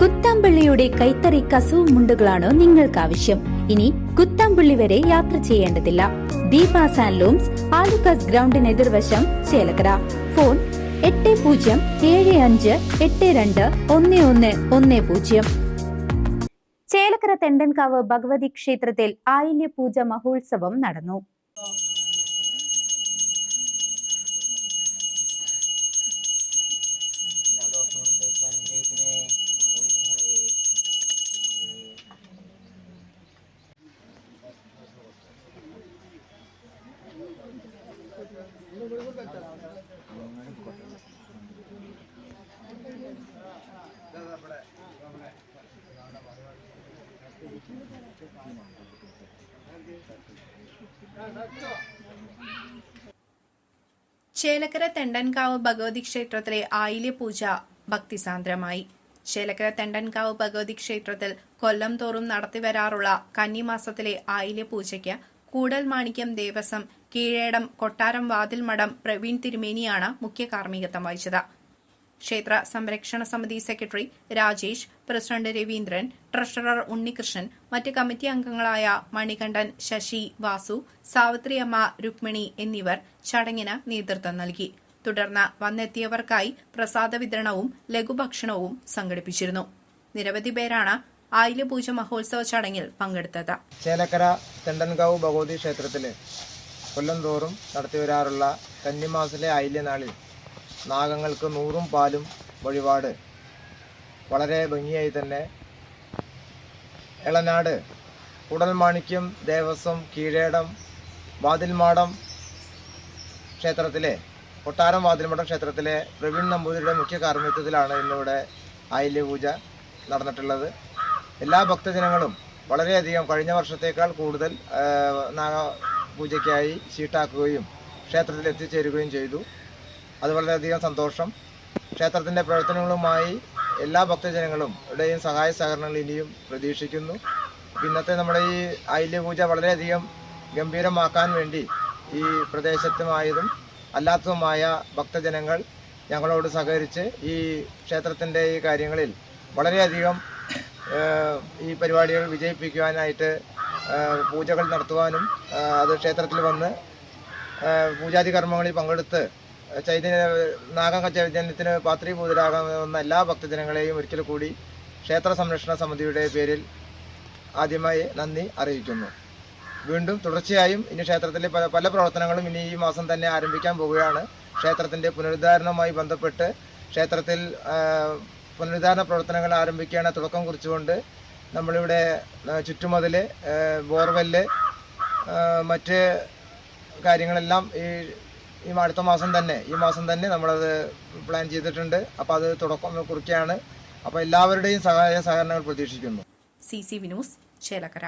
കുത്താമ്പള്ളിയുടെ കൈത്തറി കസവ് മുണ്ടുകളാണോ നിങ്ങൾക്ക് ആവശ്യം ഇനി കുത്താമ്പള്ളി വരെ യാത്ര ചെയ്യേണ്ടതില്ല. ദീപ ലൂംസ് ആലുക്കാസ് ഗ്രൗണ്ടിന് എതിർവശം ചേലക്കര. ഫോൺ എട്ട് പൂജ്യം ഏഴ് അഞ്ച് എട്ട് രണ്ട് ഒന്ന് ഒന്ന് ഒന്ന് പൂജ്യം. ചേലക്കര തെണ്ടൻകാവ് ഭഗവതി ക്ഷേത്രത്തിൽ ആയില്യ പൂജ മഹോത്സവം നടന്നു. ചേലക്കര തെണ്ടൻകാവ് ഭഗവതി ക്ഷേത്രത്തിലെ ആയില്യ പൂജ ഭക്തിസാന്ദ്രമായി. ചേലക്കര തെണ്ടൻകാവ് ഭഗവതി ക്ഷേത്രത്തിൽ കൊല്ലം തോറും നടത്തിവരാറുള്ള കന്നിമാസത്തിലെ ആയില്യ പൂജയ്ക്ക് കൂടൽ മാണിക്യം ദേവസ്വം കീഴേടം കൊട്ടാരം വാതിൽമഠം പ്രവീൺ തിരുമേനിയാണ് മുഖ്യ കാർമ്മികത്വം വഹിച്ചത്. ക്ഷേത്ര സംരക്ഷണ സമിതി secretary Rajesh president Raveendran treasurer Unnikrishnan മറ്റ് കമ്മിറ്റി അംഗങ്ങളായ മണികണ്ഠൻ ശശി വാസു സാവിത്രിയമ്മ രുക്മിണി എന്നിവർ ചടങ്ങിന് നേതൃത്വം നൽകി. തുടർന്ന് വന്നെത്തിയവർക്കായി പ്രസാദ വിതരണവും ലഘുഭക്ഷണവും സംഘടിപ്പിച്ചിരുന്നു. നിരവധി പേരാണ് ആയില്യപൂജ മഹോത്സവ ചടങ്ങിൽ പങ്കെടുത്തത്. ചേലക്കര തെണ്ടൻകാവ് ഭഗവതി ക്ഷേത്രത്തിൽ കൊല്ലം തോറും നടത്തിവരാറുള്ള കന്നിമാസിലെ ആയില്യനാളിൽ നാഗങ്ങൾക്ക് നൂറും പാലും വഴിപാട് വളരെ ഭംഗിയായി തന്നെ എളനാട് ഉടൽമാണിക്യം ദേവസ്വം കീഴേടം വാതിൽമാടം ക്ഷേത്രത്തിലെ കൊട്ടാരം വാതിൽമഠം ക്ഷേത്രത്തിലെ പ്രവീൺ നമ്പൂതിരിയുടെ മുഖ്യ കാർമ്മിത്വത്തിലാണ് ഇന്നിവിടെ ആയില്യ പൂജ നടന്നിട്ടുള്ളത്. എല്ലാ ഭക്തജനങ്ങളും വളരെയധികം കഴിഞ്ഞ വർഷത്തേക്കാൾ കൂടുതൽ നാഗപൂജയ്ക്കായി ഷീട്ടാക്കുകയും ക്ഷേത്രത്തിൽ എത്തിച്ചേരുകയും ചെയ്തു. അത് വളരെയധികം സന്തോഷം. ക്ഷേത്രത്തിന്റെ പ്രവർത്തനങ്ങളുമായി എല്ലാ ഭക്തജനങ്ങളും ഇവിടെയും സഹായ സഹകരണങ്ങൾ ഇനിയും പ്രതീക്ഷിക്കുന്നു. ഇന്നത്തെ നമ്മുടെ ഈ ഐല്യപൂജ പൂജ വളരെയധികം ഗംഭീരമാക്കാൻ വേണ്ടി ഈ പ്രദേശത്തുമായതും അല്ലാത്തതുമായ ഭക്തജനങ്ങൾ ഞങ്ങളോട് സഹകരിച്ച് ഈ ക്ഷേത്രത്തിന്റെ ഈ കാര്യങ്ങളിൽ വളരെയധികം ഈ പരിപാടികൾ വിജയിപ്പിക്കുവാനായിട്ട് പൂജകൾ നടത്തുവാനും അത് ക്ഷേത്രത്തിൽ വന്ന് പൂജാതി കർമ്മങ്ങളിൽ പങ്കെടുത്ത് ചൈതന്യ നാഗ ചൈതന്യത്തിന് പാത്രീഭൂതരാകുന്ന എല്ലാ ഭക്തജനങ്ങളെയും ഒരിക്കൽ കൂടി ക്ഷേത്ര സംരക്ഷണ സമിതിയുടെ പേരിൽ ആദ്യമായി നന്ദി അറിയിക്കുന്നു. വീണ്ടും തുടർച്ചയായും ഇനി ക്ഷേത്രത്തിലെ പല പല പ്രവർത്തനങ്ങളും ഇനി ഈ മാസം തന്നെ ആരംഭിക്കാൻ പോവുകയാണ്. ക്ഷേത്രത്തിന്റെ പുനരുദ്ധാരണവുമായി ബന്ധപ്പെട്ട് ക്ഷേത്രത്തിൽ പുനരുദ്ധാരണ പ്രവർത്തനങ്ങൾ ആരംഭിക്കുകയാണ്. തുടക്കം കുറിച്ചുകൊണ്ട് നമ്മളിവിടെ ചുറ്റുമതിൽ ബോർവെല്ല് മറ്റ് കാര്യങ്ങളെല്ലാം ഈ ഈ അടുത്ത മാസം തന്നെ ഈ മാസം തന്നെ നമ്മളത് പ്ലാൻ ചെയ്തിട്ടുണ്ട്. അപ്പോൾ അത് തുടക്കം കുറിക്കുകയാണ്. അപ്പോൾ എല്ലാവരുടെയും സഹായ സഹകരണങ്ങൾ പ്രതീക്ഷിക്കുന്നു. C C Vinoos Chelakkara.